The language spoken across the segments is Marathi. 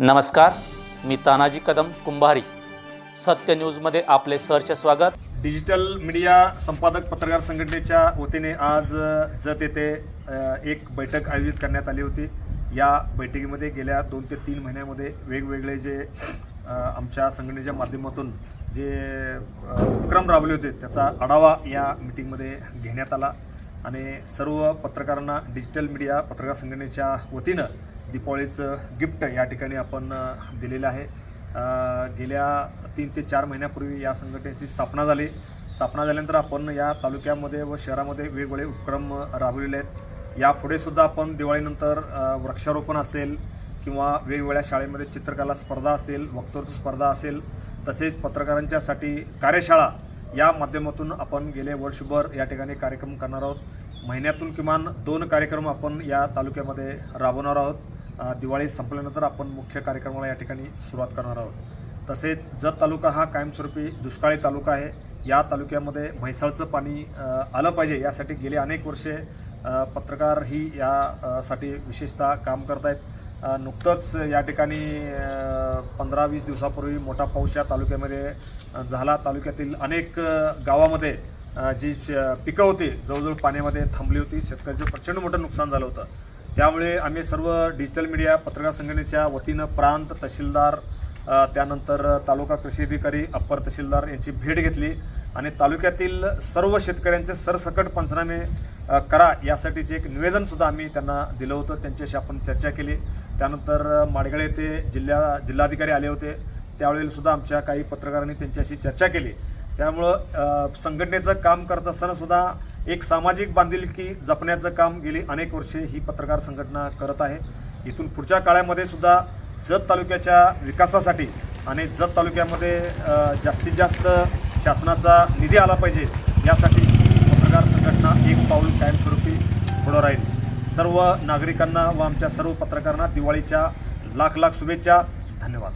नमस्कार मी तानाजी कदम कुंभारी. सत्य न्यूजमध्ये आपले सरचे स्वागत. डिजिटल मीडिया संपादक पत्रकार संघटनेच्या वतीने आज जत येथे एक बैठक आयोजित करण्यात आली होती. या बैठकीमध्ये गेल्या दोन ते तीन महिन्यामध्ये वेगवेगळे जे आमच्या संघटनेच्या माध्यमातून जे उपक्रम राबवले होते त्याचा आढावा या मिटिंगमध्ये घेण्यात आला. आणि सर्व पत्रकारांना डिजिटल मीडिया पत्रकार संघटनेच्या वतीनं दीपावलीचं गिफ्ट या ठिकाणी आपण दिलेलं आहे. गेल्या तीन ते चार महिन्यापूर्वी या संघटनेची स्थापना झाली. स्थापना झाल्यानंतर आपण या तालुक्यामध्ये व शहरामध्ये वेगवेगळे उपक्रम राबवलेले राबविलेले आहेत. यापुढे सुद्धा आपण दिवाळीनंतर वृक्षारोपण असेल किंवा वेगवेगळ्या शाळेमध्ये चित्रकला स्पर्धा असेल वक्तृत्व स्पर्धा असेल तसेच पत्रकारांच्यासाठी कार्यशाळा या माध्यमातून आपण गेले वर्षभर या ठिकाणी कार्यक्रम करणार आहोत. महिन्यातून किमान दोन कार्यक्रम आपण या तालुक्यामध्ये राबवणार आहोत. दिवाळी संपल्यानंतर आपण मुख्य कार्यक्रमाला या ठिकाणी सुरुवात करणार आहोत. तसेच जत तालुका हा कायमस्वरूपी दुष्काळी तालुका आहे. या तालुक्यामध्ये म्हैसाळचं पाणी आलं पाहिजे यासाठी गेले अनेक वर्षे पत्रकार ही या साठी विशेषतः काम करत आहेत नुकतंच या ठिकाणी पंधरा वीस दिवसापूर्वी मोठा पाऊस या तालुक्यामध्ये झाला. तालुक्यातील अनेक गावामध्ये जी श- पिकं होती जवळजवळ पाण्यामध्ये थांबली होती. शेतकऱ्यांचं प्रचंड मोठं नुकसान झालं होतं. त्यामुळे आम्ही सर्व डिजिटल मीडिया पत्रकार संघटनेच्या वतीनं प्रांत तहसीलदार त्यानंतर तालुका कृषी अधिकारी अप्पर तहसीलदार यांची भेट घेतली आणि तालुक्यातील सर्व शेतकऱ्यांचे सरसकट पंचनामे करा यासाठीचे एक निवेदनसुद्धा आम्ही त्यांना दिलं होतं. त्यांच्याशी आपण चर्चा केली. त्यानंतर माडगळे येथे जिल्हा जिल्हाधिकारी आले होते. त्यावेळेलासुद्धा आमच्या काही पत्रकारांनी त्यांच्याशी चर्चा केली. त्यामुळं संघटनेचं काम करत असतानासुद्धा एक सामाजिक बांधिलकी जपण्याचं काम गेली अनेक वर्षे ही पत्रकार संघटना करत आहे. इथून पुढच्या काळामध्ये सुद्धा जत तालुक्याच्या विकासासाठी आणि जत तालुक्यामध्ये जास्तीत जास्त शासनाचा निधी आला पाहिजे यासाठी पत्रकार संघटना एक पाऊल कायमस्वरूपी पुढं राहील. सर्व नागरिकांना व आमच्या सर्व पत्रकारांना दिवाळीच्या लाख लाख शुभेच्छा. धन्यवाद.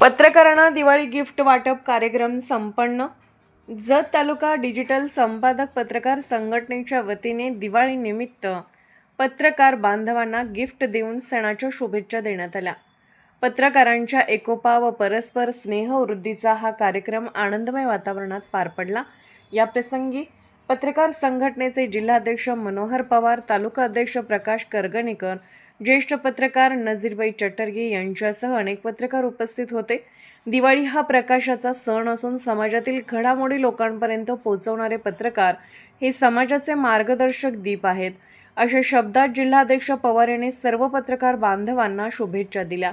पत्रकारांना दिवाळी गिफ्ट वाटप कार्यक्रम संपन्न. जत तालुका डिजिटल संपादक पत्रकार संघटनेच्या वतीने दिवाळीनिमित्त पत्रकार बांधवांना गिफ्ट देऊन सणाच्या शुभेच्छा देण्यात आल्या. पत्रकारांच्या एकोपा व परस्पर स्नेहवृद्धीचा हा कार्यक्रम आनंदमय वातावरणात पार पडला. या प्रसंगी पत्रकार संघटनेचे जिल्हाध्यक्ष मनोहर पवार तालुका अध्यक्ष प्रकाश करगणेकर ज्येष्ठ पत्रकार नजीरबाई चटर्गे यांच्यासह अनेक पत्रकार उपस्थित होते. दिवाळी हा प्रकाशाचा सण असून समाजातील घडामोडी लोकांपर्यंत पोहोचवणारे पत्रकार हे समाजाचे मार्गदर्शक दीप आहेत. अशा शब्दात जिल्हाध्यक्ष पवार यांनी सर्व पत्रकार बांधवांना शुभेच्छा दिल्या.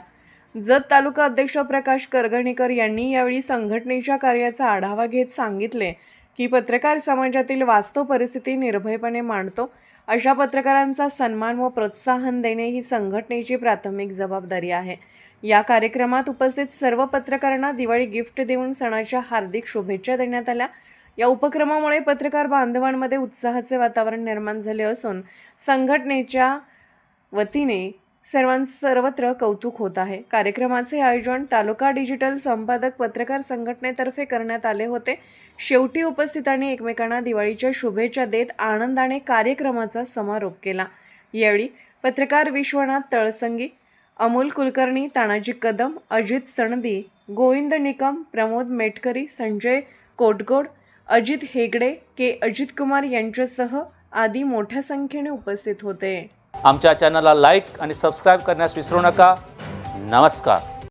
जत तालुका अध्यक्ष प्रकाश करगणेकर यांनी यावेळी संघटनेच्या कार्याचा आढावा घेत सांगितले. की पत्रकार समाजातील वास्तव परिस्थिती निर्भयपणे मांडतो. अशा पत्रकारांचा सन्मान व प्रोत्साहन देणे ही संघटनेची प्राथमिक जबाबदारी आहे. या कार्यक्रमात उपस्थित सर्व पत्रकारांना दिवाळी गिफ्ट देऊन सणाच्या हार्दिक शुभेच्छा देण्यात आल्या. या उपक्रमामुळे पत्रकार बांधवांमध्ये उत्साहाचे वातावरण निर्माण झाले असून संघटनेच्या वतीने सर्वां सर्वत्र कौतुक होत आहे. कार्यक्रमाचे आयोजन तालुका डिजिटल संपादक पत्रकार संघटनेतर्फे करण्यात आले होते. शेवटी उपस्थितांनी एकमेकांना दिवाळीच्या शुभेच्छा देत आनंदाने कार्यक्रमाचा समारोप केला. यावेळी पत्रकार विश्वनाथ तळसंगी अमोल कुलकर्णी तानाजी कदम अजित सणदी गोविंद निकम प्रमोद मेटकरी संजय कोटगोड अजित हेगडे के अजित कुमार यांच्यासह आदी मोठ्या संख्येने उपस्थित होते. आमच्या चॅनलला लाईक आणि सबस्क्राईब करण्यास विसरू नका. नमस्कार.